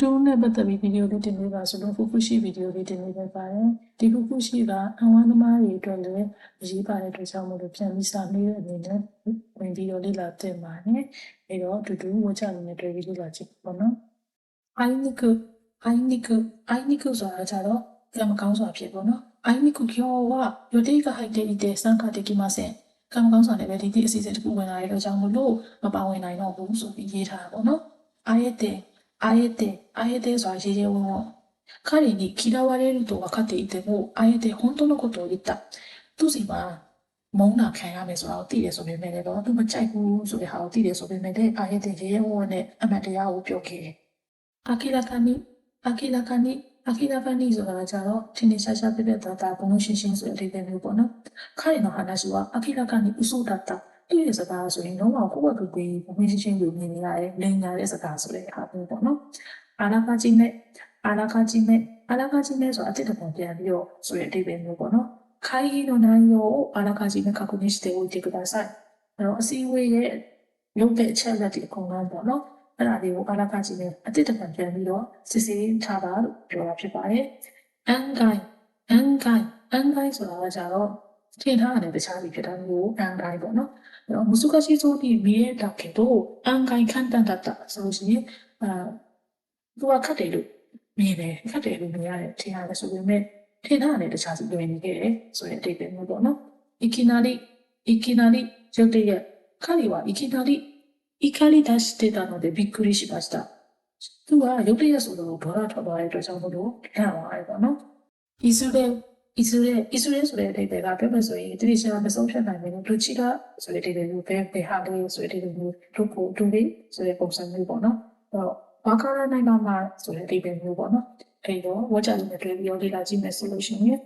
တူးနဲ့ပတ်သက်ပြီးဗီဒီယိုလေးတင်ပေးပါဆိုတော့ဖူဖူရှိဗီဒီယိုလေးတင်ပေးပေးပါတယ်ဒီဖူဖူရှိကအဝမ်းသမားတွေအတွက်လည်းအရေးပါတဲ့အတွက်ကြောင့်မို့လို့ပြန်ပြီးစာမေးတဲ့အနေနဲ့ဝင်ဗီဒီယိုလေးလာတင်ပါတယ်အဲတော့အတူတူဝချလေးနဲ့တွေ့ပြီးလို့လာကြည့်ပါနော်အိုင်နီကူအိုင်နီကူအိုင်နီကူဆိုတာကြတော့ကံမကောင်းစွာဖြစ်ပေါ့နော်အိုင်နီကူကျော်ကယိုတေးကဟိုက်တဲ့တဲ့စံခတိကိမဆင်ကံမကောင်းစွာလည်းပဲဒီဒီအစီအစဉ်တစ်ခုဝင်လာတဲ့အတွက်ကြောင့်မို့လို့မပါဝင်နိုင်တော့ဘူးဆိုပြီးရေးထားတာပေါ့နော်အားရတဲ့ あえて、あえてဆိုတာရေရေဝံဝံ彼に嫌われると分かっていても、あえて本当のことを言った。သူစီမှာမုန်းတာခံရမယ်ဆိုတာကိုသိတယ်ဆိုပေမဲ့လည်းတော့သူမကြိုက်ဘူးဆိုတဲ့ဟာကိုသိတယ်ဆိုပေမဲ့လည်းအာရတဲ့ရေရဲဝံဝံနဲ့အမှန်တရားကိုပြောခဲ့တယ်။အာခိလာကနီအာခိလာကနီအာခိလာကနီဆိုတာကကြတော့ထင်ထင်ရှားရှားပြပြသားသားဘုံလုံးရှင်းရှင်းဆိုတဲ့အဓိပ္ပာယ်မျိုးပေါ့နော်။彼の話はအာခိလာကနီ嘘だった。 သူ့ရဲ့စကားဆိုရင်လုံးဝကိုယ့်ဘက်ကိုယ်ကိုယ်ချင်းချင်းကိုမြင်နေရတယ်လိန်ညာတဲ့စကားဆိုတဲ့ဟာမျိုးပေါ့နော်အာနာကကြီးနဲ့အာနာကကြီးနဲ့အာနာကကြီးနဲ့ဆိုအတိတ်ကပြန်ပြီးတော့ဆိုတဲ့အဓိပ္ပာယ်မျိုးပေါ့နော်ခိုင်းの内容をあらかじめ確認しておいてくださいအဲ့တော့အစည်းအဝေးရဲ့လုပ်တဲ့အချက်လက်တွေအကုန်လုံးပေါ့နော်အဲ့ဒါတွေကိုအလားကကြည့်နေအတိတ်တကပြန်ပြီးတော့စစ်ဆေးထားတာလို့ပြောတာဖြစ်ပါတယ်။အန်ဂိုင်အန်ဂိုင်အန်ဂိုင်ဆိုတာကကြတော့ ထင်ထားတဲ့တခြားပြီးဖြစ်တာမျိုးအန်ဂိုင်ပေါ့နော်။အဲ့တော့မစုကရှိဆိုပြီးမြင်တာけどအန်ဂိုင်ခံတန်တတ်တာဆိုလို့ရှိရင်အာသူကခတ်တယ်လို့မြင်တယ်ခတ်တယ်လို့မြင်ရတယ်ထင်ရတယ်ဆိုပေမဲ့ထင်ထားတဲ့တခြားစီတွင်နေခဲ့တယ်ဆိုတဲ့အတိတ်ပဲမျိုးပေါ့နော်။いきなりいきなりရုတ်တရက်彼はいきなり怒り出してたのでびっくりしました。သူကရုတ်တရက်ဆိုတော့ဒေါသထွက်သွားတဲ့အတွက်ကြောင့်မလို့လန့်သွားတယ်ပေါ့နော်။ဤဆိုတဲ့ ဤဆိုတဲ့ဤဆိုတဲ့ဆိုတဲ့အဓိပ္ပာယ်ကပြောမယ်ဆိုရင်တိတိကျကျမဆုံးဖြတ်နိုင်ဘူးလူချီတာဆိုတဲ့အဓိပ္ပာယ်ကိုဘယ်ဘယ်ဟာလေးဆိုတဲ့အဓိပ္ပာယ်မျိုးတို့ကိုတူလေးဆိုတဲ့ပုံစံမျိုးပေါ့နော်။အဲ့တော့ဘာကာရနိုင်ပါမှာဆိုတဲ့အဓိပ္ပာယ်မျိုးပေါ့နော်။အဲ့တော့ဝါချာလေးနဲ့တွေ့ပြီးတော့လေ့လာကြည့်မယ်ဆိုလို့ရှိရင်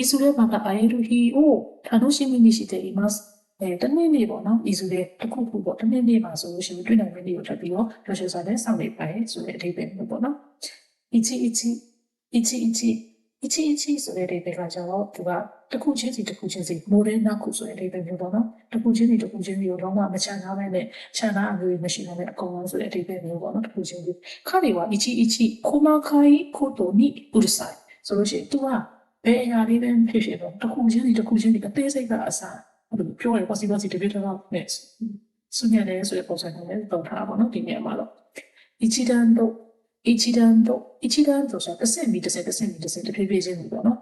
ဤဆိုတဲ့ဘာကအိုင်ရူဟီအိုထာနိုရှိမီနီရှိတဲ့ imas အဲတနေ့နေ့ပေါ့နော်ဤဆိုတဲ့တစ်ခုခုပေါ့တနေ့နေ့မှာဆိုလို့ရှိရင်တွေ့နိုင်မယ့်နေ့ကိုထပ်ပြီးတော့ပြောရှင်းစားတဲ့စောင့်နေပါရဲ့ဆိုတဲ့အဓိပ္ပာယ်မျိုးပေါ့နော်။ ichi ichi ichi ichi အချင်းအချင်းဆိုတဲ့အဓိပ္ပာယ်ကကျတော့သူကတစ်ခုချင်းစီတစ်ခုချင်းစီမိုဒယ်နောက်ခုဆိုတဲ့အဓိပ္ပာယ်မျိုးပေါ့နော်တစ်ခုချင်းစီတစ်ခုချင်းစီကိုတော့မှမချန်ထားပဲနဲ့ချန်ထားအမျိုးမရှိတော့တဲ့အကောင်လုံးဆိုတဲ့အဓိပ္ပာယ်မျိုးပေါ့နော်တစ်ခုချင်းစီခါတွေကအချင်းအချင်းခိုမခိုင်ခိုတိုနိဥရဆိုင်ဆိုလို့ရှိရင်သူကဘယ်အရာလေးပဲဖြစ်ဖြစ်တော့တစ်ခုချင်းစီတစ်ခုချင်းစီအသေးစိတ်ကအစားဘယ်လိုပြောရလဲ possibility တပြည့်တော့နဲ့ဆုညံတယ်ဆိုတဲ့ပုံစံနဲ့ပုံထားပါတော့ဒီနေရာမှာတော့ Ichidan တို့ 一段と一段とဆိုတစ်ဆင့်ပြီးတစ်ဆင့်တစ်ဆင့်ပြီးတစ်ဆင့်တဖြည်းဖြည်းချင်းပေါ့နော်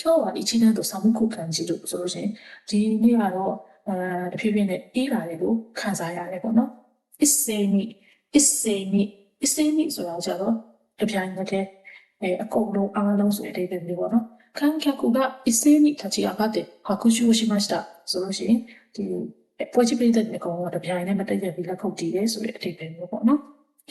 今日は一段と寒く感じるဆိုလို့ရှိရင်ဒီနေ့ကတော့အဲတဖြည်းဖြည်းနဲ့အေးလာတယ်လို့ခံစားရတယ်ပေါ့နော်一斉に一斉に一斉にဆိုတာကြတော့တပြိုင်နက်တည်းအဲအကုန်လုံးအားလုံးဆိုတဲ့အဓိပ္ပာယ်မျိုးပေါ့နော်観客が一斉に立ち上がって拍手をしました。ဆိုလို့ရှိရင်ဒီပွဲချင်းပြည်တဲ့နေကောင်ကတပြိုင်နဲ့မတည့်ရပြီးလက်ခုပ်တီးတယ်ဆိုတဲ့အထိပ္ပယ်မျိုးပေါ့နော်။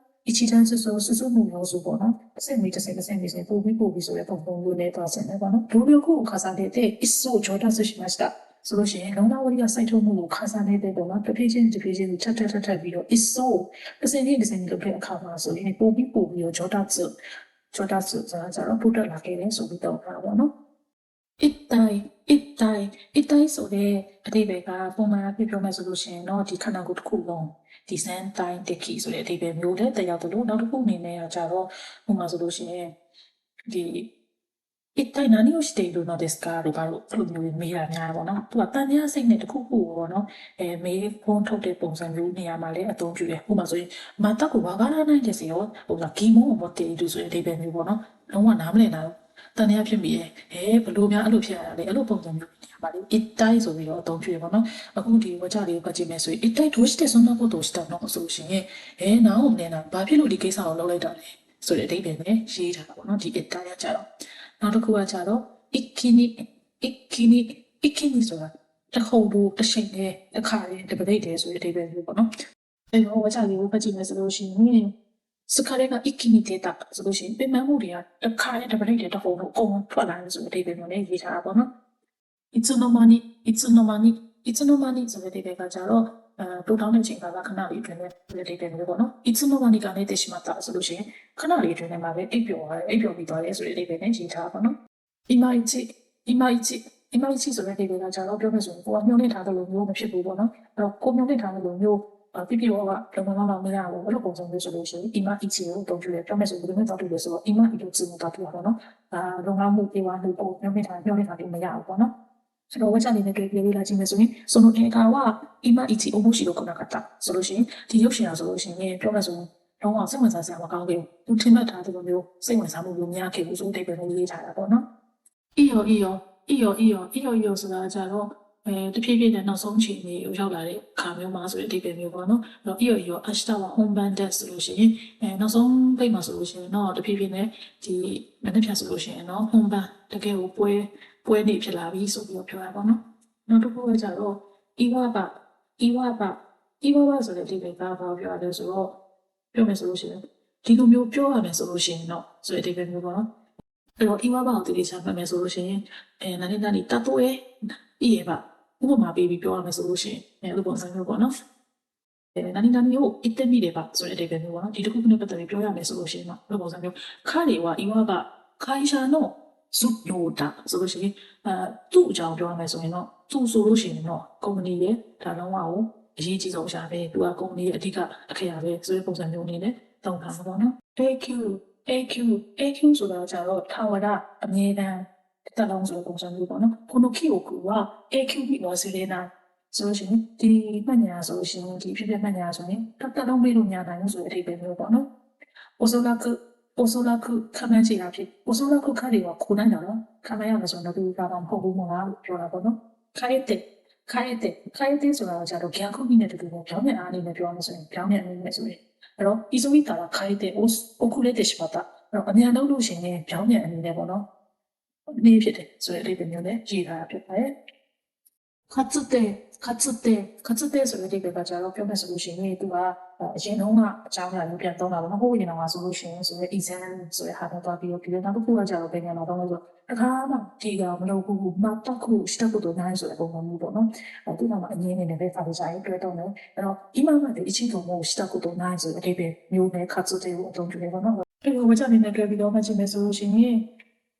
ချီတာဆိုဆိုဆူဆူမှုမျိုးဆိုပေါ့နော်။တစ်စက်မီတစ်စက်တစ်စက်မီဆိုပို့ပြီးပို့ပြီးဆိုတဲ့ပုံပုံမျိုးနဲ့သွားဆင်နေပေါ့နော်။လူမျိုးကိုခါစားတဲ့ is so ကြောတာဆိုရှိမှာした။ဆိုလို့ရှိရင်လုံလဝရီကစိုက်ထုတ်မှုကိုခါစားနေတဲ့ပုံမှာတဖြည်းချင်းတဖြည်းချင်းချက်ချက်ချက်ချက်ပြီးတော့ is so တစ်စက်ကြီးတစ်စက်ကြီးလုပ်တဲ့အခါမှာဆိုရင်ပို့ပြီးပို့ပြီးတော့ကြောတာဆိုကြောတာဆိုဆိုတာကျတော့ပုတ်တက်လာခဲ့တယ်ဆိုပြီးတော့တာပေါ့နော်။ 一体一体一体ဆိုတဲ့အဓိပ္ပာယ်ကပုံမှန်အဖြစ်ပြောမယ်ဆိုလို့ရှိရင်တော့ဒီခန္ဓာကိုယ်တစ်ခုလုံး ဒီစမ်းတိုင်းတခိဆိုတဲ့အဓိပ္ပာယ်မျိုးနဲ့တရားသလိုနောက်တစ်ခုအနေနဲ့ကကြတော့ပုံမှန်ဆိုလို့ရှိရင်ဒီ一体何をしているのですかလို့ဘာလို့အဲ့လိုမျိုးမေးတာများပါတော့။သူကတန်တရားစိတ်နဲ့တစ်ခုခုပေါ့နော်။အဲမေးဖုန်းထုတ်တဲ့ပုံစံမျိုးနေရာမှာလည်းအသုံးပြုတယ်။ဥပမာဆိုရင်မတ်တက်ကိုဘာကားနိုင်တဲ့စီရောဟိုကဂီမုံကိုမတည်လို့ဆိုတဲ့အဓိပ္ပာယ်မျိုးပေါ့နော်။လုံးဝနားမလည်တာတ န်တရားဖြစ်မိရဲ့ဟဲဘလို့များအဲ့လိုဖြစ်ရတာလေအဲ့လိုပုံစံမျိုးနေရာမှာလေ一体ဆိုပြီးတော့အသုံးပြုရပါတော့အခုဒီဝကြလေးကိုဖတ်ကြည့်မယ်ဆိုရင်一体どうしてそんなことをしたのဆိုရှင်ဟဲနားအောင်နေနာဘာဖြစ်လို့ဒီကိစ္စကိုလုပ်လိုက်တာလဲဆိုတဲ့အဓိပ္ပာယ်နဲ့ရေးထားတာပေါ့နော်ဒီ一体ကကြတော့နောက်တစ်ခုကကြတော့一気に一気に一気にဆိုတာတစ်ခုလို့တစ်ချိန်နဲ့တစ်ခါနဲ့တစ်ပရိတ်တည်းဆိုတဲ့အဓိပ္ပာယ်မျိုးပေါ့နော်အဲ့တော့ဝကြလေးကိုဖတ်ကြည့်မယ်ဆိုလို့ရှိရင် စခါရဲက ikini data ဆိုလို့ရှိရင်ပြင်ပမှုတွေကတစ်ခါနဲ့တစ်ပရိတ်တည်းတစ်ပုံလုံးအကုန်လုံးထွက်လာတယ်ဆိုတဲ့အဓိပ္ပာယ်မျိုးနဲ့ရေးထားတာပေါ့နော် itsunomani itsunomani itsunomani ဆိုတဲ့အဓိပ္ပာယ်ကကြတော့အဲတိုးတောင်းတဲ့အချိန်ကခဏလေးအတွင်းနဲ့ဒီအဓိပ္ပာယ်မျိုးပေါ့နော် itsunomani ကလည်းတရှိမတာဆိုလို့ရှိရင်ခဏလေးအတွင်းနဲ့မှာပဲအိပ်ပျော်သွားတယ်အိပ်ပျော်ပြီးသွားတယ်ဆိုတဲ့အဓိပ္ပာယ်နဲ့ရေးထားတာပေါ့နော် imaichi imaichi imaichi ဆိုတဲ့အဓိပ္ပာယ်ကကြတော့ပြောမယ်ဆိုရင်ကိုကမျောနေတာလို့မျိုးမဖြစ်ဘူးပေါ့နော်အဲ့တော့ကိုမျောနေတာလို့မျိုး ပြပြရောကလုံမမမမရဘူးဘယ်လိုပုံစံမျိုးဆိုလို့ရှိရင် email EC ကိုတုံ့ပြန်ပြောမယ်ဆိုဘယ်လိုမျိုးတောက်တူလဲဆိုတော့ email EC ကိုစဉ်းစားတူပါတော့နော်အာလုံလောက်မှုပြေဝမှုကိုပြောပြတာပြောပြတာဒီမရဘူးပေါ့နော်ဆိုတော့ဝက်ချန်လေးနဲ့ကြည့်လေးလာကြည့်မယ်ဆိုရင်ဆိုတော့ဒီကောင်ကအီမအီချီအမှုရှိလို့ခုနကတာဆိုလို့ရှိရင်ဒီရုပ်ရှင်အောင်ဆိုလို့ရှိရင်ပြောမယ်ဆိုရင်တော့အောင်စိတ်ဝင်စားစရာမကောင်းဘူးသူထင်မှတ်ထားတဲ့လိုမျိုးစိတ်ဝင်စားမှုမျိုးများခဲ့ဘူးဆိုတဲ့အဓိပ္ပာယ်ကိုရေးထားတာပေါ့နော်အီယောအီယောအီယောအီယောအီယောအီယောဆိုတာကြတော့ အဲတဖြည်းဖြည်းနဲ့နောက်ဆုံးချိန်ကြီးကိုရောက်လာတဲ့အခါမျိုးမှာဆိုတဲ့အဓိပ္ပာယ်မျိုးပေါ့နော်။အဲ့တော့အီယောအီယောအရှတာဝ home band desk ဆိုလို့ရှိရင်အဲနောက်ဆုံးပိတ်မှာဆိုလို့ရှိရင်တော့တဖြည်းဖြည်းနဲ့ဒီမနေ့ဖြတ်ဆိုလို့ရှိရင်တော့ home band တကယ်ကိုပွဲပွဲနေဖြစ်လာပြီဆိုပြီးတော့ပြောတာပေါ့နော်။နောက်တစ်ခုကကြတော့အီဝဘအီဝဘအီဝဘဆိုတဲ့ဒီကိစ္စဘာပြောရလဲဆိုတော့ပြောမယ်ဆိုလို့ရှိရင်ဒီလိုမျိုးပြောရမယ်ဆိုလို့ရှိရင်တော့ဆိုတဲ့ဒီကိစ္စမျိုးပေါ့နော်အဲ့တော့အီဝဘကိုတည်တည်ချမှတ်မယ်ဆိုလို့ရှိရင်အဲနာနေနာနေတတ်တော့ရဲ့အီရဘ ဥပမာပေးပြီးပြောရမယ်ဆိုလို့ရှိရင်အဲလိုပုံစံမျိုးပေါ့နော်အဲနာနေနာနေကိုအစ်တမိတယ်ပါဆိုတဲ့ဒီကိစ္စမျိုးပေါ့နော်ဒီတစ်ခုနဲ့ပတ်သက်ပြီးပြောရမယ်ဆိုလို့ရှိရင်တော့လိုပုံစံမျိုးခါရီဝအီဝဘခိုင်ရှာနောဇုနိုတာဆိုလို့ရှိရင်အဲသူ့အကြောင်းပြောရမယ်ဆိုရင်တော့သူ့ဆိုလို့ရှိရင်တော့ကုမ္ပဏီရဲ့ဒါလုံးဝကိုအရေးကြီးဆုံးရှာပဲသူကကုမ္ပဏီရဲ့အဓိကအခရာပဲဆိုတဲ့ပုံစံမျိုးအနေနဲ့တောင်းတာမှာပေါ့နော် AQ AQ AQ ဆိုတာကြတော့ထာဝရအမြဲတမ်း တက်လုံးဆိုတဲ့ပုံစံမျိုးပေါ့နော်ကိုနိုကီယိုကူက AQB နော်ဆီလေးနာဆိုလို့ရှိရင်ဒီမှတ်ညာဆိုလို့ရှိရင်ဒီဖြစ်ဖြစ်မှတ်ညာဆိုရင်တက်တက်လုံးပေးလို့ညာနိုင်ဆိုတဲ့အဓိပ္ပာယ်မျိုးပေါ့နော်အိုဆိုလာကူအိုဆိုလာကူခံမချင်တာဖြစ်အိုဆိုလာကူခါတွေကခိုးနိုင်တာနော်ခံမရမှာဆိုတော့ဒီကတော့မဟုတ်ဘူးမလားပြောတာပေါ့နော်ခါရတဲ့ခိုင်းတဲ့ခိုင်းတဲ့ဆိုတာကကျတော့ဂန်ခုမိနဲ့တူတူပဲပြောင်းပြန်အားအနေနဲ့ပြောရမှာဆိုရင်ပြောင်းပြန်အနေနဲ့ဆိုရင်အဲ့တော့ izumi တာခိုင်းတဲ့ okule တဲ့ရှိပါတာအဲ့တော့အမြန်လုပ်လို့ရှင်ရင်ပြောင်းပြန်အနေနဲ့ပေါ့နော် နည်းဖြစ်တယ်ဆိုတဲ့အဓိပ္ပာယ်မျိုးနဲ့ရေးထားတာဖြစ်ပါတယ်ခတ်စုတဲ့ခတ်စုတဲ့ခတ်စုတဲ့ဆိုတဲ့အဓိပ္ပာယ်ကကြတော့ပြောမယ်ဆိုလို့ရှိရင်သူကအရင်တုန်းကအကြောင်းအရာမျိုးပြန်သုံးတာပေါ့နော်ဟိုအရင်တုန်းကဆိုလို့ရှိရင်ဆိုတဲ့ exam ဆိုတဲ့ဟာတော့သွားပြီးတော့ဒီနောက်တစ်ခုကကြတော့ပြန်ပြန်တော့သုံးလို့ဆိုအခါမှဒီကမလုပ်ဘူးမတက်ခုစတက်ခုတော့နိုင်ဆိုတဲ့ပုံစံမျိုးပေါ့နော်အဲဒီနောက်မှာအငင်းနေတယ်ပဲစာပေစာရေးတွဲတော့တယ်အဲ့တော့ဒီမှာမှဒီအချင်းတော်မျိုးစတက်ခုတော့နိုင်ဆိုတဲ့အဓိပ္ပာယ်မျိုးနဲ့ခတ်စုတဲ့ကိုအသုံးပြုတယ်ပေါ့နော်ဒီလိုဝါကြနေတဲ့တွဲပြီးတော့မှချင်းမယ်ဆိုလို့ရှိရင်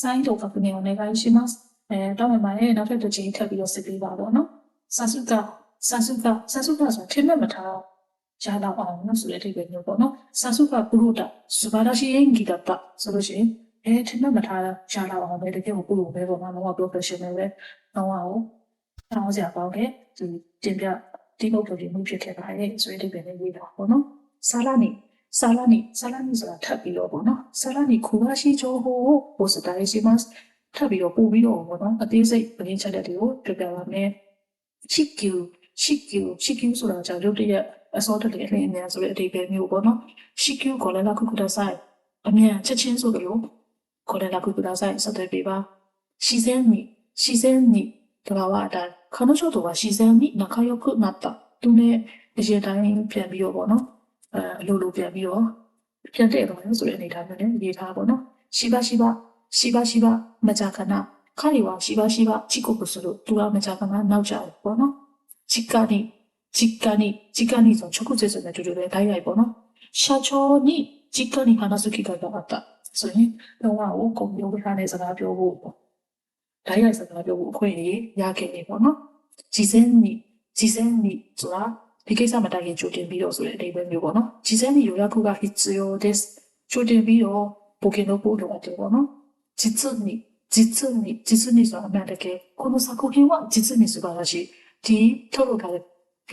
sign တို့ company ကိုလည်းပိုင်းရှိမှာအဲတောင်းပန်ပါတယ်နောက်ထပ်တစ်ချိန်ထပ်ပြီးတော့စစ်ပေးပါပေါ့နော်စာစုကစာစုကစာစုကဆိုထင်မဲ့မထားရတော့အောင်နော်ဆိုတဲ့အဓိပ္ပာယ်မျိုးပေါ့နော်စာစုကပုရုဒစဘာဒရှိရင်ဂီတပဆိုလို့ရှိရင်အဲထင်မဲ့မထားရတော့အောင်ပဲတကယ်ကိုပုရုပဲပေါ့နော်တော့ professional ပဲတော့အောင်တောင်းစရာပေါင်းခဲ့ဒီတင်ပြဒီဘုတ်တွေမှုဖြစ်ခဲ့ပါတယ်ဆိုတဲ့အဓိပ္ပာယ်လေးပါပေါ့နော်စာလာနေ さらに、さらにその旅をもの、さらに詳しい情報をお伝えします。旅を海をもの、ディズニーチャレルを手がわね。地球、地球、地球ဆိုတာじゃあ、そうだね、ね、ね、それ、で、べ、みょうの。地球ご連絡ください。あ、ね、ちゃちんそだよ。ご連絡ください。さて、びば。自然に、自然に、とらわれ。彼女とは自然に仲良くなった。とね、自衛隊に、ぴゃみょうの。 အဲအလိုလိုပြန်ပြီးတော့ပြန်တဲ့တော့ဆိုတဲ့အနေအထားမျိုးနဲ့ရေးထားပါတော့ရှိပါရှိပါရှိပါရှိပါမကြာခဏခါရီဝါရှိပါရှိပါချစ်ကိုကိုဆိုလို့သူကမကြာခဏနောက်ကျတယ်ပေါ့နော်ချစ်ကနီချစ်ကနီချစ်ကနီဆိုချုပ်ခုစစ်ဆိုတဲ့တူတူပဲဓာတ်ရိုက်ပေါ့နော်ရှာချောနီချစ်ကနီဟာနာစုခိကကတော့အပ်တာဆိုရင်တော့ဟိုကွန်ပျူတာနဲ့စကားပြောဖို့ပေါ့ဓာတ်ရိုက်စကားပြော ဖို့အခွင့်အရေးရခဲ့နေပေါ့နော်ဂျီစင်းနီဂျီစင်းနီဆိုတာဒီကိစ္စမတိုင်ခင်ကြိုတင်ပြီးတော့ဆိုတဲ့အဓိပ္ပာယ်မျိုးပေါ့နော်ဂျီစင်းနီရောရခုက hits yo this ကြိုတင်ပြီးတော့ပိုကင်လို့ပို့လို့ရတယ်ပေါ့နော်実に、実に、実にဆိုတာအမှန်တကယ်この作品は実に素晴らしい。ဒီထုတ်လုပ်ထားတဲ့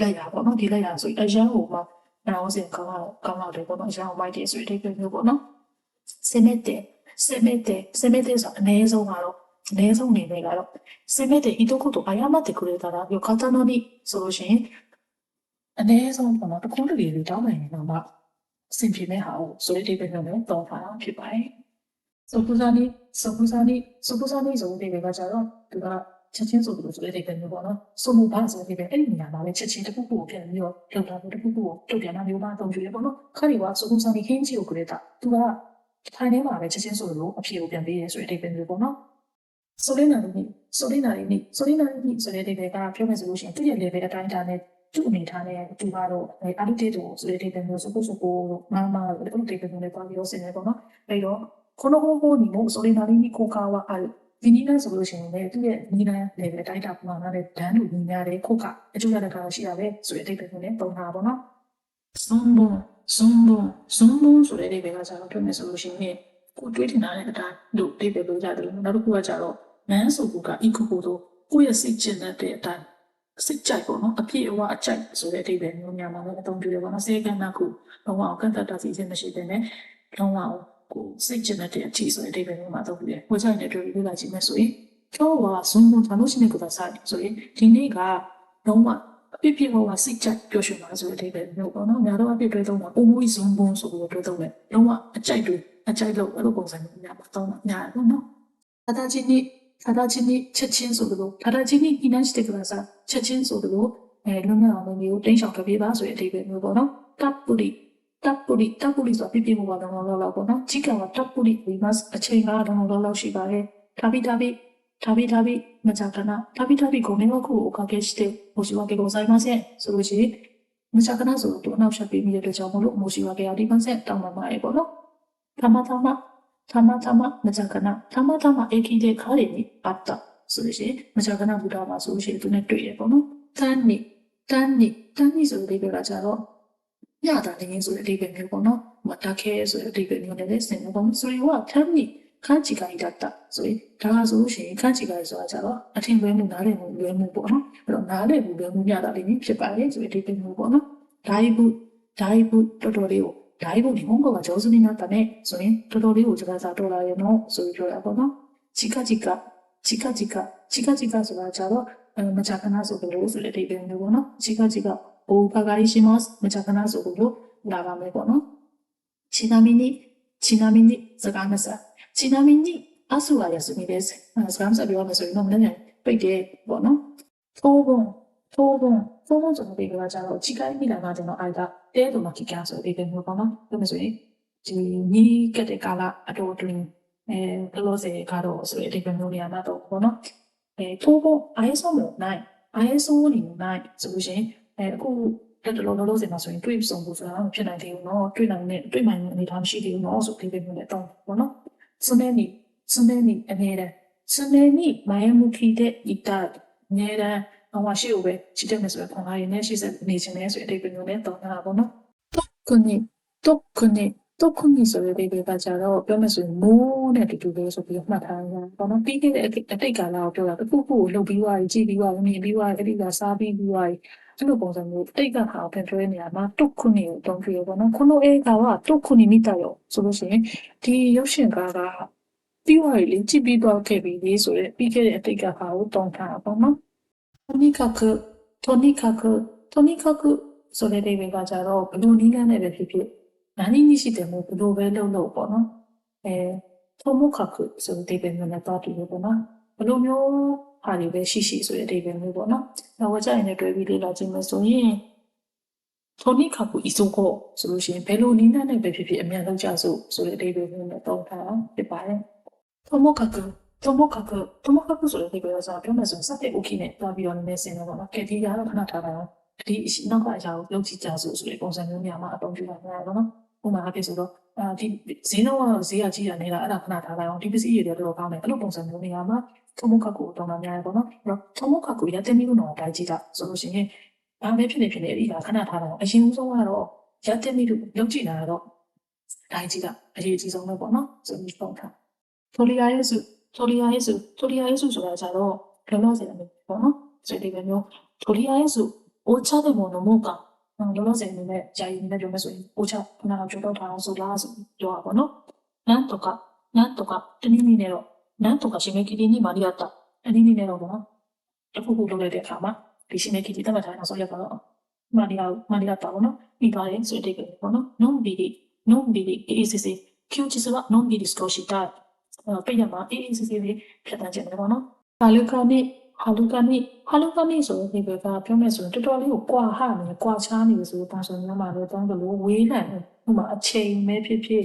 လက်ရာပေါ့နော်ဒီလက်ရာဆိုအရန်ဟိုမှာ နာအောင်စင်ကောင်းအောင်ကောင်းအောင်တယ်ပေါ့နော်အရောင်မိုက်တယ်ဆိုတဲ့အဓိပ္ပာယ်မျိုးပေါ့နော်စမက်တယ်စမက်တယ်စမက်တယ်ဆိုအနည်းဆုံးကတော့အနည်းဆုံးအနေနဲ့ကတော့စမက်တယ်一言あやまってくれたらよかったのにဆိုလို့ရှိရင် အနည်းဆုံးပေါ့နော်တခုတည်းလေးတောင်းနိုင်နေတော့မှအဆင်ပြေမဲ့ဟာကိုဆိုတဲ့အဓိပ္ပာယ်မျိုးနဲ့တောင်းပါအောင်ဖြစ်ပါတယ်ဆိုပူဇာနီဆိုပူဇာနီဆိုပူဇာနီဆိုတဲ့အဓိပ္ပာယ်ကကြတော့သူကချက်ချင်းဆိုလို့ဆိုတဲ့အဓိပ္ပာယ်မျိုးပေါ့နော်ဆိုမှုဘာဆိုတဲ့အဓိပ္ပာယ်အဲ့ဒီနေရာမှာလည်းချက်ချင်းတစ်ခုခုကိုပြန်ပြီးတော့လောက်တာတစ်ခုခုကိုတုတ်ပြန်တာမျိုးပါအသုံးပြုရပေါ့နော်ခါရီကဆိုပူဇာနီခင်းချီကိုကြည့်တာသူကထိုင်ထဲမှာပဲချက်ချင်းဆိုလို့အဖြေကိုပြန်ပေးရဲဆိုတဲ့အဓိပ္ပာယ်မျိုးပေါ့နော်ဆိုလင်းနာလေးနိဆိုလင်းနာလေးနိဆိုလင်းနာလေးနိဆိုတဲ့အဓိပ္ပာယ်ကပြောမယ်ဆိုလို့ရှိရင်သူ့ရဲ့ level အတိုင်းအတာနဲ့ သူ့အနေထားနဲ့သူကတော့အာလူတေတိုဆိုတဲ့အဓိပ္ပာယ်မျိုးစပုစပုမမလို့အဲ့လိုအဓိပ္ပာယ်မျိုးနဲ့ပါပြီးတော့ဆင်နေပေါ့နော်အဲ့တော့この方法にもそれなりに効果はある。ဒီနည်းနဲ့ဆိုလို့ရှိရင်လည်းသူ့ရဲ့နည်းနဲ့ level အတိုင်းအတာပုံမှန်နဲ့ဒန်းလူနည်းများတဲ့ခုတ်ကအကျိုးရတဲ့ကောင်ရှိရပဲဆိုတဲ့အဓိပ္ပာယ်မျိုးနဲ့ပုံထားပါတော့နော်။စွန်ဘွန်စွန်ဘွန်စွန်ဘွန်ဆိုတဲ့အဓိပ္ပာယ်ကကျတော့တွေ့မယ်ဆိုလို့ရှိရင်ကိုတွေးတင်တာတဲ့အတိုင်းတို့အဓိပ္ပာယ်ပြောကြတယ်လို့နောက်တစ်ခုကကျတော့မန်းဆိုကူက equal ကိုဆိုကိုယ့်ရဲ့စိတ်ကျင်တဲ့အတိုင်း စိတ်ကြိုက်ပေါ့နော်အပြည့်အဝအကြိုက်ဆိုတဲ့အဓိပ္ပာယ်မျိုးများမှာလည်းအသုံးပြုတယ်ပေါ့နော်စေကန္နာခုလုံးဝကန့်သက်တာစီစဉ်မရှိတဲ့နဲ့လုံးဝကိုစိတ်ကျင်တဲ့အထီဆိုတဲ့အဓိပ္ပာယ်မျိုးမှာသုံးပြုတယ်။ဝေချိုင်းနဲ့တွေ့ပြီးလေ့လာကြည့်မယ်ဆိုရင်今日はそんな楽しみくださいဆိုရင်ဒီနေ့ကလုံးဝအပြည့်ပြည့်ဝဝစိတ်ကြိုက်ပျော်ရွှင်ပါဆိုတဲ့အဓိပ္ပာယ်မျိုးပေါ့နော်။များတော့အပြည့်တွဲသုံးတာအမွေးစုံပုံဆိုပြီးတွဲသုံးတယ်။လုံးဝအကြိုက်တွေအကြိုက်လို့အဲ့လိုပုံစံမျိုးများမှာသုံးတာများတယ်ပေါ့နော်။အတားချင်း 直ちに、直ちに避他拉进的七千左右，他拉进的一年是得个啥？七千左右，哎，那么我们有等小个琵琶水这个没有呢？大玻璃，大玻璃，大玻璃是比比我们老老老高呢？这个我大玻璃琵琶是七千二，老老老十八的，他比他比。たびたび、まちゃかな、たびたびご迷惑をおかけして申し訳ございません。そのうち、むちゃかな、そのと、なおしゃべりみれるじゃもの、申し訳ありません。たままえぼの。たまたま、 타마타마 맞아가나 타마타마 애기들 가리니 맞 다. ဆိုလို့ရှိရင်မကြာခဏဘူတာပါဆိုလို့ရှိရင်သူနဲ့တွေ့ရပေါ့နော်တန်းနိတန်းနိတန်းနိဆိုတဲ့လေးပဲကကြတော့ညတာတကင်းဆိုတဲ့အလေးပဲမျိုးပေါ့နော်မတခဲဆိုတဲ့အလေးပဲမျိုးနဲ့လည်းဆင်လို့ပေါ့ဆိုရင်ကတန်းနိခန်းချီကိုင်းတတ်တာဆိုရင်ဒါဆိုလို့ရှိရင်ခန်းချီကိုင်းဆိုတာကြတော့အထင်လွဲမှုနားလည်မှုလွဲမှုပေါ့နော်အဲ့တော့နားလည်မှုလွဲမှုညတာလေးမျိုးဖြစ်ပါလေဆိုတဲ့အလေးပဲမျိုးပေါ့နော်ဒါ E ဘူးဒါ E ဘူးတော်တော်လေးကို だいぶ日本語が上手になったね。それ、とどりうちがさとらよの、そういう状態かな。近々、近々、近々そらちゃは、無茶苦な速度を連れていけるのかな。近々、お伺いします。無茶苦な速度、眺めかな。ちなみに、ちなみに、すがめさ。ちなみに、明日は休みです。すがめさん、はそういうのもね、べて、かな。当分、当分、当分、その時はじゃあ、近いみたいなの間。 တဲသူမကိကဆိုပြီးပဲမျိုးပေါ့နော်ပြောမယ်ဆိုရင်ဒီညီကတဲ့ကာလအတော်တွင်အဲဘလို့စေကတော့ဆိုရင်ဒီပဲမျိုးနေရာမှာတော့ပေါ့နော်အဲထိုးဖို့ ISO မလို့နိုင် ISO နေနိုင်ဆိုလို့ရှိရင်အဲအခုတက်တလုံးလုံးလုံးစင်မှာဆိုရင်တွေးစုံဖို့ဆိုတာမဖြစ်နိုင်သေးဘူးเนาะတွေးနိုင်တဲ့တွေးနိုင်တဲ့အနေအထားမရှိသေးဘူးเนาะဆိုပြီးပဲမျိုးနဲ့တော့ပေါ့နော်စနေနေ့စနေနေ့အနေနဲ့စနေနေ့မိုင်းမူခီတဲ့ဤတာအနေနဲ့ အောင်မရှိဘူးပဲရှိတယ်မယ်ဆိုရင်ခွန်အားရနေရှိစနေခြင်းလဲဆိုရင်အတိတ်ပဲမျိုးနဲ့တောင်းတာပေါ့နော်တော့ခုနိတော့ခုနိတော့ခုနိဆိုတဲ့ဘေဘေကကြတော့ပြောမယ်ဆိုရင်မိုးနဲ့တူတူလေးဆိုပြီးမှတ်ထားရတာပေါ့နော်ပြီးခဲ့တဲ့အတိတ်ကာလကိုပြောတာတစ်ခုခုကိုလှုပ်ပြီးသွားပြီးကြည့်ပြီးသွားပြီးမြင်ပြီးသွားပြီးအဲ့ဒီကစားပြီးပြီးသွားပြီးအဲ့လိုပုံစံမျိုးတိတ်ကဟာဖန်ပြောနေတာမှာတုတ်ခုနေကိုတုံးပြရပေါ့နော်ခုနိုအေးကကတုတ်ခုနေမိတာရောဆိုလို့ရှိရင်ဒီရုပ်ရှင်ကားကပြီးသွားပြီလေကြည့်ပြီးသွားခဲ့ပြီလေဆိုတော့ပြီးခဲ့တဲ့အတိတ်ကဟာကိုတုံးထားတာပေါ့နော် တိုနီကာကတိုနီကာကတိုနီကာကဆိုတဲ့ဒီကကြတော့ဘလူးနီးလန်းနဲ့ပဲဖြစ်ဖြစ်နာနီနီရှိတယ်မို့ဘလူးပဲလုံလို့ပေါ့နော်အဲတိုမိုကာကဆိုတဲ့ဒီမျိုးနဲ့တော့တူလို့ပေါ့နော်ဘလူးမျိုးဟာတွေပဲရှိရှိဆိုတဲ့အဓိပ္ပာယ်မျိုးပေါ့နော်။နောက်ဝကြရင်လည်းတွေ့ပြီးလေ့လာကြည့်မယ်ဆိုရင်ထိုနိခါကူအီဆိုကိုဆိုလို့ရှိရင်ဘယ်လိုနည်းနဲ့ပဲဖြစ်ဖြစ်အမြန်ဆုံးကြစို့ဆိုတဲ့အဓိပ္ပာယ်မျိုးနဲ့တောင်းထားတာဖြစ်ပါတယ်။ထိုမိုကာကူ ထိုမိုကာကူထိုမိုကာကူဆိုတဲ့အဓိပ္ပာယ်ကဆိုပြောမယ်ဆိုရင်စတဲ့ okay နဲ့တွားပြီးတော့နည်းနည်းဆင်တော့ပေါ့နော်။ကဲဒီကတော့ခဏထားပါတော့။ဒီနောက်ကအရာကိုလုပ်ကြည့်ကြစို့ဆိုတဲ့ပုံစံမျိုးများမှာအသုံးပြုတာများတယ်နော်။ဥပမာအဖြစ်ဆိုတော့အာဒီဈေးနှုန်းကတော့ဈေးကကြီးတာနေတာအဲ့ဒါခဏထားလိုက်အောင်ဒီပစ္စည်းတွေတော့တော်တော်ကောင်းတယ်အဲ့လိုပုံစံမျိုးနေရာမှာထုံမခကူတောင်းတာများရပေါ့နော်အဲ့တော့ထုံမခကူရတဲ့မိလို့တော့တိုင်းကြည့်တာဆိုလို့ရှိရင်ဘာပဲဖြစ်နေဖြစ်နေအဲ့ဒီကခဏထားတော့အရင်ဆုံးကတော့ရတဲ့မိလို့လုံးကြည့်လာတော့တိုင်းကြည့်တာအရေးကြီးဆုံးပဲပေါ့နော်ဆိုပြီးပုံထားထိုလီယာရဲ့စု ထိုလီယာရဲ့စုထိုလီယာရဲ့စုဆိုတာကြတော့လောလောဆယ်အမေပေါ့နော်ဆိုဒီပဲမျိုးထိုလီယာရဲ့စုအိုချတဲ့မနမိုကလောလောဆယ်အနေနဲ့ယာယီအနေနဲ့ပြောမယ်ဆိုရင်ပိုချခဏတော့ကြိုးတော့ထားအောင်ဆိုလားဆိုပြီးပြောတာပေါ့နော်နန်းတော့ကနန်းတော့ကတနည်းနည်းနဲ့တော့နန်းတော့ကရှင်မေကီတီနီမာရီယာတာတနည်းနည်းနဲ့တော့ပေါ့နော်တခုခုလုပ်လိုက်တဲ့အခါမှာဒီရှင်မေကီတီတတ်မှတ်ထားတဲ့နောက်ဆုံးရက်ကတော့မာရီယာမာရီယာတာပေါ့နော်ပြီးသွားတယ်ဆိုတဲ့ကိစ္စပေါ့နော် non bidi non bidi AACC Q ချစ်စက non bidi score sheet တာ ပိတ်ရမှာ AACC လေးဖြတ်တန်းခြင်းပဲပေါ့နော်ဟာလူကနိဟာလူကနိဟာလူကနိဆိုတဲ့ဒီဘက်ကပြောမယ်ဆိုရင်တော်တော်လေးကိုကွာဟနေကွာချားနေဆိုတော့ပုံစံမျိုးမှာလည်းတောင်းတယ်လို့ဝေးနိုင်တယ်ဥပမာအချိန်ပဲဖြစ်ဖြစ်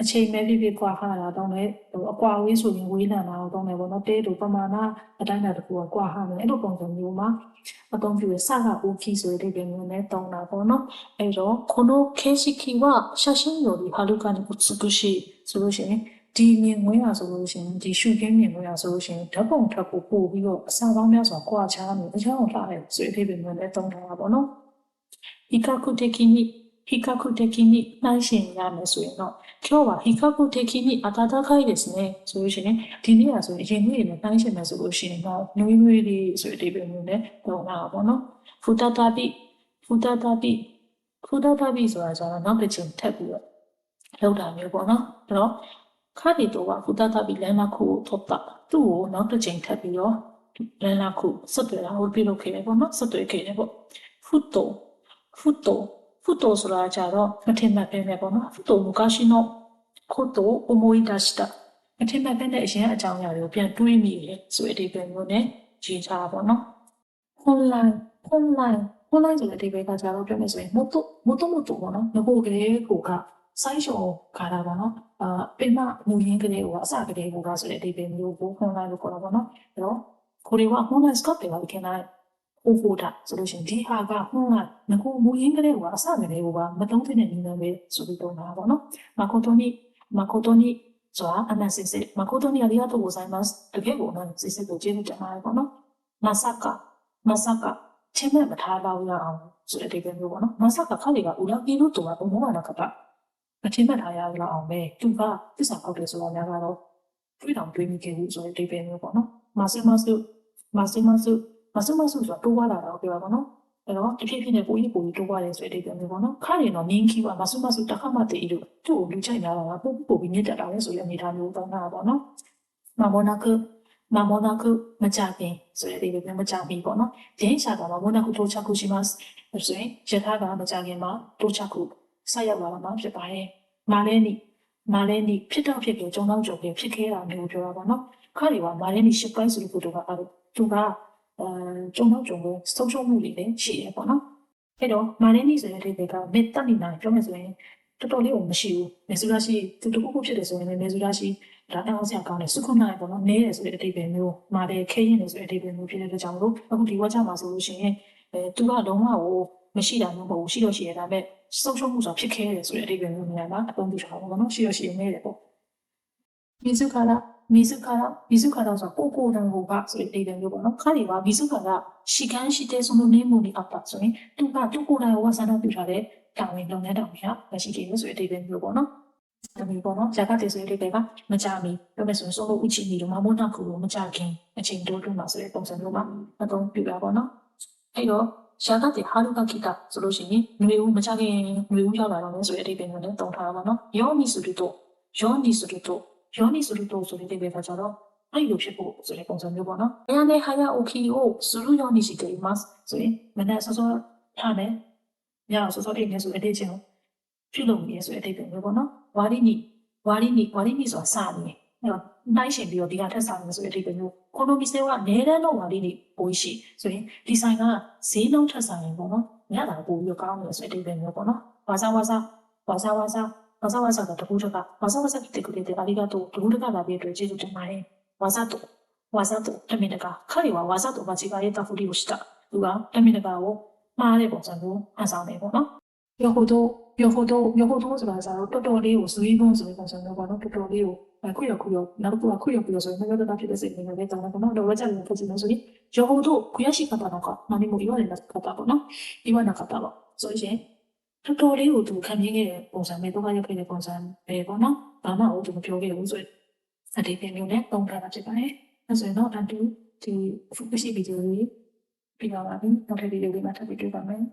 အချိန်ပဲဖြစ်ဖြစ်ကွာဟတာတောင်းတယ်ဟိုအကွာဝေးဆိုရင်ဝေးနိုင်တာတော့တောင်းတယ်ပေါ့နော်တဲတို့ပမာဏအတိုင်းအတာတစ်ခုကကွာဟနေအဲ့လိုပုံစံမျိုးမှာအသုံးပြုရစက OK ဆိုတဲ့ဒီမျိုးနဲ့တောင်းတာပေါ့နော်အဲ့တော့この形式は写真よりはるかに美しいဆိုလို့ရှိရင် ဒီမြင်ကွင်းရဆိုလို့ရှိရင်ဒီရှုခင်းမြင်ကွင်းရဆိုလို့ရှိရင်ဓာတ်ပုံထပ်ကိုပို့ပြီးတော့အစာပေါင်းများစွာကွာခြားနေအချောင်းလှတယ်ဆိုတဲ့ဒီမျိုးနဲ့တောင်းတာပေါ့နော်ဟီကာကုတေကီနီဟီကာကုတေကီနီနှိုင်းရှင်ရမယ်ဆိုရင်တော့今日は比較的に暖かいですねဆိုလို့ရှိရင်ဒီနေ့ကဆိုရင်အရင်နေ့နဲ့နှိုင်းရှင်မယ်ဆိုလို့ရှိရင်တော့နွေးနွေးလေးဆိုတဲ့ဒီမျိုးနဲ့တောင်းတာပေါ့နော်ဖူတာတာပိဖူတာတာပိဖူတာတာပိဆိုတာကျတော့နောက်တစ်ချိန်ထပ်ပြီးတော့လောက်တာမျိုးပေါ့နော်အဲ့တော့ ခါဒီတော့ကဖူတာတာပြီးလမ်းမခုကိုထုတ်တာသူ့ကိုနောက်တစ်ချိန်ထပ်ပြီးတော့လမ်းလာခုဆွတ်တွေ့တာဟိုပြုလုပ်ခဲ့တယ်ပေါ့နော်ဆွတ်တွေ့ခဲ့တယ်ပေါ့ဖူတိုဖူတိုဖူတိုဆိုတာကြတော့မထင်မှတ်ပဲပဲပေါ့နော်ဖူတိုမူကရှိနောခုတိုအမွေးဒါしたမထင်မှတ်ပဲနဲ့အရင်အကြောင်းအရာတွေကိုပြန်တွေးမိတယ်ဆိုတဲ့အဓိပ္ပာယ်မျိုးနဲ့ရေးထားပါပေါ့နော်ခွန်လိုင်းခွန်လိုင်းခွန်လိုင်းဆိုတဲ့အဓိပ္ပာယ်ကကြတော့ပြောမယ်ဆိုရင်မုတ်တုမုတ်တုမုတ်တုပေါ့နော်ငါကိုကလေးကိုက အစကလေးကိုကဆိုတဲ့အဓိပ္ပာယ်မျိုးကို online လို့ခေါ်တာပေါ့နော်အဲ့တော့ကိုရီက online scope တွေပါခင်ဗျာအိုဖိုတာဆိုလို့ရှိရင်ဒီဟာက online ငကိုမူရင်းကလေးကိုကအစကလေးကိုကမတုံးတဲ့နည်းနဲ့ပဲဆိုပြီးတုံးတာပေါ့နော်မာကိုတိုနီမာကိုတိုနီဆိုတာအနက်စစ်စစ်မာကိုတိုနီအလီယာတိုကိုဆိုင်မတ်တကယ်ကိုအနက်စစ်စစ်ကိုကျေးဇူးတင်ပါတယ်ပေါ့နော်မဆကမဆကချင်းမဲ့မထားတော့ရအောင်ဆိုတဲ့အဓိပ္ပာယ်မျိုးပေါ့နော်။မဆကခါလေးကဦးလာပြီးလို့တူတာဘုံဘုံကတော့ကပ မထင်မှတ်ထားရလောက်အောင်ပဲသူကသစ္စာပေါက်တယ်ဆိုတော့များကတော့တွေးတောင်တွေးမိခဲ့ဘူးဆိုတဲ့အိဗယ်မျိုးပေါ့နော်မာဆီမာဆုမာဆီမာဆုမာဆီမာဆုဆိုတာတိုးဝလာတာကိုပြောတာပေါ့နော်အဲ့တော့တဖြည်းဖြည်းနဲ့ပိုကြီးပိုကြီးတိုးသွားတယ်ဆိုတဲ့အိဗယ်မျိုးပေါ့နော်ခါရင်တော့နင်းခီးကမာဆုမာဆုတစ်ခါမှတည်လို့သူ့ကိုလူချိုက်လာတာကပိုပိုပြီးမြင့်တက်လာတယ်ဆိုတဲ့အနေအထားမျိုးတောင်းတာပေါ့နော်မာမိုနာကုမာမိုနာကုမကြခင်ဆိုတဲ့အိဗယ်မျိုးမကြခင်ပေါ့နော်ဂျင်းရှာကမာမိုနာကုတိုးချခုရှိမဆိုရင်ယထာကမကြခင်မှာတိုးချခု ဆက်ရောက်လာမှာဖြစ်ပါတယ်။မာလဲနီမာလဲနီဖြစ်တော့ဖြစ်ပြီးကျုံတော့ကြုံပြီးဖြစ်ခဲ့တာမျိုးပြောတာပေါ့နော်။ခါဒီကမာလဲနီရှစ်ပိုင်းဆိုတဲ့ကိုတော့ကအဲ့သူကအဲကျုံတော့ကြုံပြီးဆုံးရှုံးမှုတွေလည်းရှိရပေါ့နော်။အဲ့တော့မာလဲနီဆိုတဲ့ဒီကမေတ္တနီနာပြောမယ်ဆိုရင်တော်တော်လေးကိုမရှိဘူး။မေဇူလာရှိသူတခုခုဖြစ်တယ်ဆိုရင်မေဇူလာရှိဒါအအောင်ဆရာကောင်းတယ်စုခုနိုင်ပေါ့နော်။နဲတယ်ဆိုတဲ့အတိတ်ပဲမျိုးမာတယ်ခဲရင်တယ်ဆိုတဲ့အတိတ်ပဲမျိုးဖြစ်တဲ့အတွက်ကြောင့်မလို့အခုဒီဝါချမှာဆိုလို့ရှိရင်အဲသူကလုံးဝကိုမရှိတာမျိုးမဟုတ်ဘူးရှိလို့ရှိရတာပဲ ဆုံးရှုံးမှုဆိုတာဖြစ်ခဲ့တယ်ဆိုတဲ့အတိတ်ပဲမျိုးနေရာမှာအသုံးပြုထားပါဘောနော်ရှိလို့ရှိရင်နေတယ်ပေါ့မိစုခါလာမိစုခါလာမိစုခါလာဆိုကိုကိုတန်ကိုကဆိုတဲ့အတိတ်ပဲမျိုးပေါ့နော်ခါဒီပါမိစုခါလာရှိကန်းရှိတဲ့ဆိုလို့နေမှုနေအပ်တာဆိုရင်သူကသူ့ကိုယ်တိုင်ဝါဆန္ဒပြုထားတဲ့တာဝန်လုပ်ငန်းတောင်များမရှိသေးဘူးဆိုတဲ့အတိတ်ပဲမျိုးပေါ့နော်တမီပေါ့နော်ဇာကတေဆိုတဲ့တွေကမကြမီပြောမယ်ဆိုရင်ဆုံးလို့ဥချီနေတော့မမနာခုလို့မကြခင်အချိန်တိုးတွင်းမှာဆိုတဲ့ပုံစံမျိုးမှာအသုံးပြုတာပေါ့နော်အဲ့တော့ ရှာကတဲ့ဟာလူကခိတာဆိုလို့ရှိရင်ຫນွေဦးမကြခင်ຫນွေဦးရောက်လာတော့မယ်ဆိုတဲ့အတိတ်ပဲမျိုးနဲ့တုံထားတာပါနော်ယောနီဆိုတော့ယောနီဆိုတော့ယောနီဆိုတော့ဆိုတဲ့အတိတ်ပဲကကြတော့အဲ့လိုဖြစ်ဖို့ဆိုတဲ့ပုံစံမျိုးပေါ့နော်။အရင်နဲ့ဟာယာအိုကီကိုစူလူယောနီရှိတယ်မတ်ဆိုရင်မနေ့စောစောထားမယ်။ညစောစောအိတ်နေဆိုအတိတ်ချင်းပြုလုပ်နေဆိုတဲ့အတိတ်ပဲမျိုးပေါ့နော်။ဝါရီနီဝါရီနီဝါရီနီဆိုတာစနေ။အဲ့တော့ နိုင်ရှင်ပြီးတော့ဒီကထက်စားမယ်ဆိုတဲ့အတိတ်ပဲမျိုး။ကိုနိုမီဆေကအနည်းတန်းတော့ဝါရီနီပိုရှိဆိုရင်ဒီဆိုင်ကဈေးနှုန်းထက်စားရင်ပေါ့နော်။ညတာပို့ပြီးတော့ကောင်းတယ်ဆိုတဲ့အတိတ်ပဲမျိုးပေါ့နော်။ဝါစာဝါစာဝါစာဝါစာဝါစာဝါစာကတကူတကဝါစာဝါစာကိတကူတဲ့အာလီဂါတိုတကူတကလာပြီးအတွက်ကျေးဇူးတင်ပါတယ်။ဝါစာတိုဝါစာတိုတမင်တကာခရီးဝါဝါစာတိုမှာခြေကားရဲ့တာဖူဒီကိုしたသူကတမင်တကာကိုမှားတဲ့ပုံစံကိုအဆောင်နေပေါ့နော်။ရောဟိုတော့ရောဟိုတော့ရောဟိုတော့ဆိုတာဆိုတော့တော်တော်လေးကိုဇွေးပုံဆိုတဲ့ပုံစံမျိုးပေါ့နော်တော်တော်လေးကို ခွရခွရနောက်တစ်ခုကခွရခွရဆိုရင်လည်းတော့ဖြစ်တဲ့စိတ်နဲ့လည်းတောင်းတယ်ပေါ့နော်တော့ဝက်ချက်လို့ဖြစ်နေဆိုရင်ရောဟိုတော့ခွရရှိကတာတော့ကနာမည်မျိုးရတယ်ကတာပေါ့နော်ဒီဝနာကတာပေါ့ဆိုရင်တော်တော်လေးကိုသူခံပြင်းခဲ့တဲ့ပုံစံပဲတော့ရခဲ့တဲ့ပုံစံပဲပေါ့နော်ဘာမှဦးသူမပြောခဲ့ဘူးဆိုရင်အတိတ်ပြန်မျိုးနဲ့တုံးထားတာဖြစ်ပါတယ်အဲဆိုရင်တော့အတူဒီဖုန်းရှိဗီဒီယိုလေးပြပါပါပြီနောက်ထပ်ဗီဒီယိုလေးမှာထပ်ပြီးတွေ့ပါမယ်